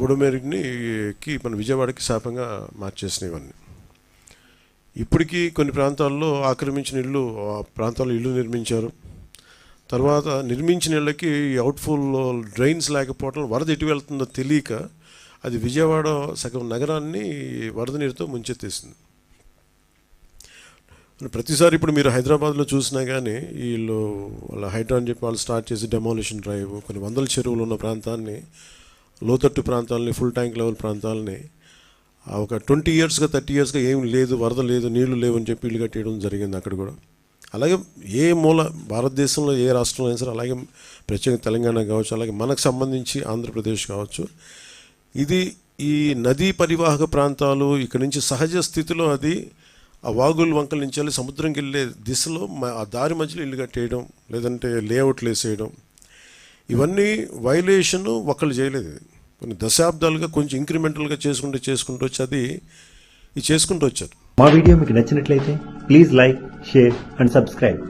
బుడమేరుకి మన విజయవాడకి శాపంగా మార్చేసినాయి ఇవన్నీ. ఇప్పటికీ కొన్ని ప్రాంతాల్లో ఆక్రమించిన ఇల్లు ఆ ప్రాంతాల్లో ఇల్లు నిర్మించారు. తర్వాత నిర్మించిన ఇళ్ళకి అవుట్ఫుల్ డ్రైన్స్ లేకపోవడం వరద ఎటు వెళ్తుందో తెలియక అది విజయవాడ సగం నగరాన్ని వరద నీరుతో ముంచెత్తేసింది. ప్రతిసారి ఇప్పుడు మీరు హైదరాబాద్లో చూసినా కానీ వీళ్ళు వాళ్ళ హైడ్రాన్ చెప్పి వాళ్ళు స్టార్ట్ చేసి డెమాలిషన్ డ్రైవ్ కొన్ని వందల చెరువులు ఉన్న ప్రాంతాన్ని లోతట్టు ప్రాంతాలని ఫుల్ ట్యాంక్ లెవెల్ ప్రాంతాలని ఆ ఒక ట్వంటీ ఇయర్స్గా థర్టీ ఇయర్స్గా ఏం లేదు వరద లేదు నీళ్ళు లేవు అని చెప్పి ఇల్లు కట్టేయడం జరిగింది అక్కడ కూడా. అలాగే ఏ మూల భారతదేశంలో ఏ రాష్ట్రంలో అయినా సరే అలాగే ప్రత్యేకంగా తెలంగాణ కావచ్చు అలాగే మనకు సంబంధించి ఆంధ్రప్రదేశ్ కావచ్చు ఇది ఈ నదీ పరివాహక ప్రాంతాలు ఇక్కడ నుంచి సహజ స్థితిలో అది ఆ వాగుల వంకల నుంచి వెళ్ళి సముద్రంకి వెళ్ళే దిశలో మ- ఆ దారి మధ్యలో ఇల్లు కట్టేయడం లేదంటే లేఅవుట్లు వేసేయడం ఇవన్నీ వైలేషన్ ఒకళ్ళు చేయలేదు. కొన్ని దశాబ్దాలుగా కొంచెం ఇంక్రిమెంటల్గా చేసుకుంటూ చేసుకుంటూ వచ్చి అది ఇది చేసుకుంటూ వచ్చారు. మా వీడియో మీకు నచ్చినట్లయితే please like share and subscribe